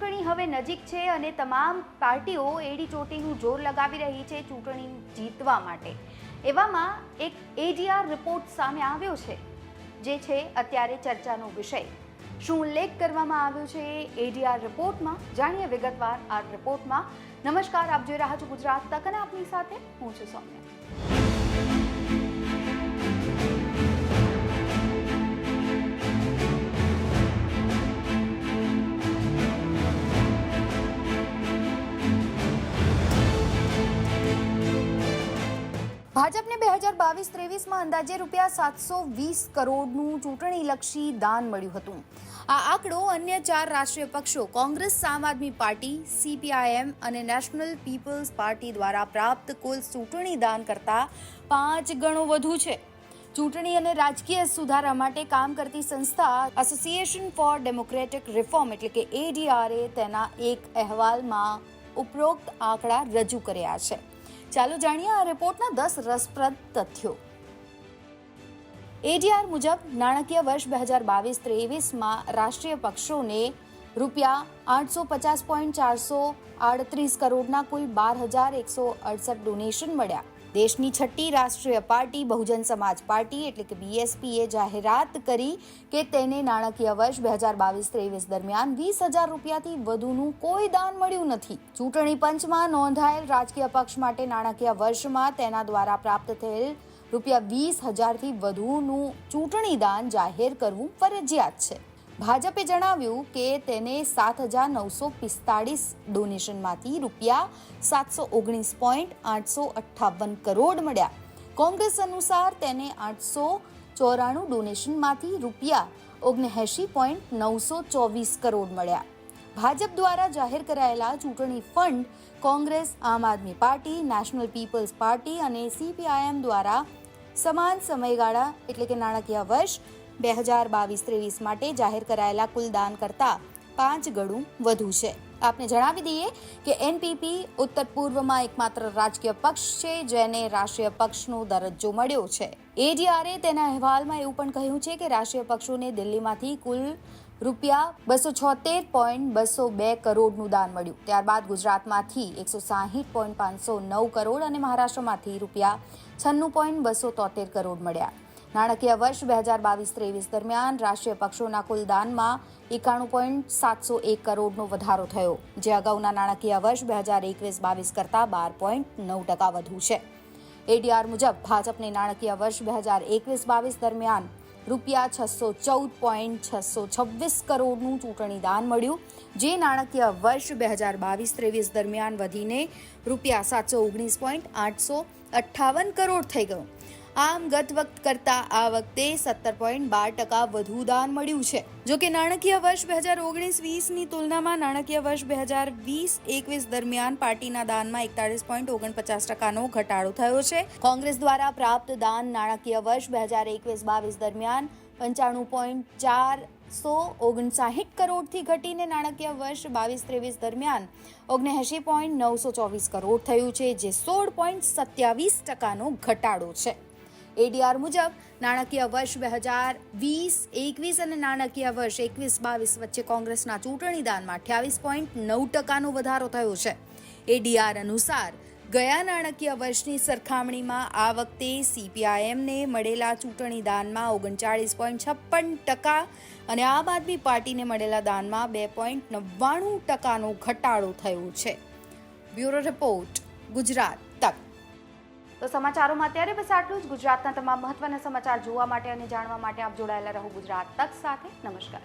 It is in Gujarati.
નજીક છે અને તમામ પાર્ટીઓ એડી ચોટીનું જોર લગાવી રહી છે ચૂંટણી જીતવા માટે. એવામાં એક એડીઆર રિપોર્ટ સામે આવ્યો છે, જે છે અત્યારે ચર્ચાનો વિષય. શું ઉલ્લેખ કરવામાં આવ્યો છે એડીઆર રિપોર્ટમાં? જાણીએ વિગતવાર આ રિપોર્ટમાં. નમસ્કાર, આપ જોઈ રહ્યા છો ગુજરાત તક અને આપની સાથે હું છું સૌમ્યા. ભાજપને બે હજાર બાવીસ ત્રેવીસમાં અંદાજે રૂપિયા સાતસો વીસ કરોડનું ચૂંટણીલક્ષી દાન મળ્યું હતું. આ આંકડો અન્ય ચાર રાષ્ટ્રીય પક્ષો, કોંગ્રેસ, આમ આદમી પાર્ટી સીપીઆઈએમ અને નેશનલ પીપલ્સ પાર્ટી દ્વારા પ્રાપ્ત કુલ ચૂંટણી દાન કરતાં પાંચ ગણો વધુ છે. ચૂંટણી અને રાજકીય સુધારા માટે કામ કરતી સંસ્થા એસોસિએશન ફોર ડેમોક્રેટિક રિફોર્મ એટલે કે એડીઆરએ તેના એક અહેવાલમાં ઉપરોક્ત આંકડા રજૂ કર્યા છે. ચાલો જાણીએ આ રિપોર્ટના દસ રસપ્રદ તથ્યો. એડીઆર મુજબ, નાણાકીય વર્ષ બે હજાર બાવીસ ત્રેવીસમાં રાષ્ટ્રીય પક્ષોને રૂપિયા આઠસો પચાસ પોઈન્ટ ચારસો આડત્રીસ કરોડના કુલ બાર હજાર એકસો અડસઠ ડોનેશન મળ્યા. દેશની છઠ્ઠી રાષ્ટ્રીય પાર્ટી, બહુજન સમાજ પાર્ટી એટલે કે બીએસપીએ જાહેરાત કરી કે તેને નાણાકીય વર્ષ બે હજાર બાવીસ ત્રેવીસ દરમિયાન વીસ હજાર રૂપિયાથી વધુનું કોઈ દાન મળ્યું નથી. ચૂંટણી પંચમાં નોંધાયેલ રાજકીય પક્ષ માટે નાણાકીય વર્ષમાં તેના દ્વારા પ્રાપ્ત થયેલ રૂપિયા વીસ હજારથી વધુનું ચૂંટણી દાન જાહેર કરવું ફરજિયાત છે. ભાજપે જણાવ્યું કે તેને સાત હજાર નવસો પિસ્તાળીસ ડોનેશનમાંથી રૂપિયા સાતસો ઓગણીસ પોઈન્ટ આઠસો અઠ્ઠાવન કરોડ મળ્યા. કોંગ્રેસ અનુસાર તેને આઠસો ચોરાણું ડોનેશનમાંથી રૂપિયા ઓગણએંશી પોઈન્ટ નવસો ચોવીસ કરોડ મળ્યા. ભાજપ દ્વારા જાહેર કરાયેલા ચૂંટણી ફંડ કોંગ્રેસ, આમ આદમી પાર્ટી, નેશનલ પીપલ્સ પાર્ટી અને સીપીઆઈએમ દ્વારા સમાન સમયગાળા એટલે કે નાણાકીય વર્ષ બે હજાર બાવીસ ત્રેવીસ માટે જાહેર કરાયેલા કુલ દાન કરતાં પાંચ ગણું વધુ છે. આપને જણાવી દઈએ કે એનપીપી ઉત્તર પૂર્વમાં એકમાત્ર રાજકીય પક્ષ છે, જેને રાષ્ટ્રીય પક્ષનો દરજ્જો મળ્યો છે. એડીઆરએ તેના અહેવાલમાં એવું પણ કહ્યું છે કે રાષ્ટ્રીય પક્ષોને દિલ્હીમાંથી કુલ રૂપિયા બસો છોતેર પોઈન્ટ બસો બે કરોડનું દાન મળ્યું. ત્યારબાદ ગુજરાતમાંથી એકસો સાહીઠ પોઈન્ટ પાંચસો નવ કરોડ અને મહારાષ્ટ્રમાંથી રૂપિયા છન્નું પોઈન્ટ બસો તોતેર કરોડ મળ્યા. નાણાકીય વર્ષ બે હજાર બાવીસ ત્રેવીસ દરમિયાન રાષ્ટ્રીય પક્ષોના કુલ દાનમાં એકાણું પોઈન્ટ સાતસો એક કરોડનો વધારો થયો, જે અગાઉના નાણાકીય વર્ષ બે હજાર એકવીસ બાવીસ કરતાં બાર પોઈન્ટ નવ ટકા વધુ છે. એડીઆર મુજબ ભાજપને નાણાકીય વર્ષ બે હજાર એકવીસ બાવીસ દરમિયાન રૂપિયા છસો ચૌદ પોઈન્ટ છસો છવ્વીસ કરોડનું ચૂંટણી દાન મળ્યું, જે નાણાકીય વર્ષ બે હજાર બાવીસ ત્રેવીસ દરમિયાન વધીને રૂપિયા સાતસો ઓગણીસ પોઈન્ટ આઠસો અઠ્ઠાવન કરોડ થઈ ગયું. આમ ગત વખત કરતાં આ વખતે સત્તર પોઈન્ટ બાર ટકા વધુ દાન મળ્યું છે. જો કે નાણાકીય વર્ષ બે હજાર ઓગણીસ વીસની તુલનામાં નાણાકીય વર્ષ બે હજાર વીસ એકવીસ દરમિયાન પાર્ટીના દાનમાં એકતાળીસ પોઈન્ટ ઓગણપચાસ ટકાનો ઘટાડો થયો છે. કોંગ્રેસ દ્વારા પ્રાપ્ત દાન નાણાકીય વર્ષ બે હજાર એકવીસ બાવીસ દરમિયાન પંચાણું પોઈન્ટ ચાર સો ઓગણસાહીઠ કરોડથી ઘટીને નાણાકીય વર્ષ બાવીસ ત્રેવીસ દરમિયાન ઓગણએંશી પોઈન્ટ નવસો ચોવીસ કરોડ થયું છે, જે સોળ પોઈન્ટ સત્યાવીસ ટકાનો ઘટાડો છે. એડીઆર મુજબ, નાણાકીય વર્ષ બે હજાર વીસ, એકવીસ અને નાણાકીય વર્ષ એકવીસ બાવીસ વચ્ચે કોંગ્રેસના ચૂંટણી દાનમાં અઠ્યાવીસ પોઈન્ટ નવ ટકાનો વધારો થયો છે. એડીઆર અનુસાર, ગયા નાણાકીય વર્ષની સરખામણીમાં આ વખતે સીપીઆઈએમને મળેલા ચૂંટણી દાનમાં ઓગણચાળીસ પોઈન્ટ છપ્પન ટકા અને આમ આદમી પાર્ટીને મળેલા દાનમાં બે પોઈન્ટ નવ્વાણું ટકાનો ઘટાડો થયો છે. બ્યુરો રિપોર્ટ, ગુજરાત તક. તો સમાચારોમાં અત્યારે બસ આટલું જ. ગુજરાતના તમામ મહત્વના સમાચાર જોવા માટે અને જાણવા માટે આપ જોડાયેલા રહો ગુજરાત તક સાથે. નમસ્કાર.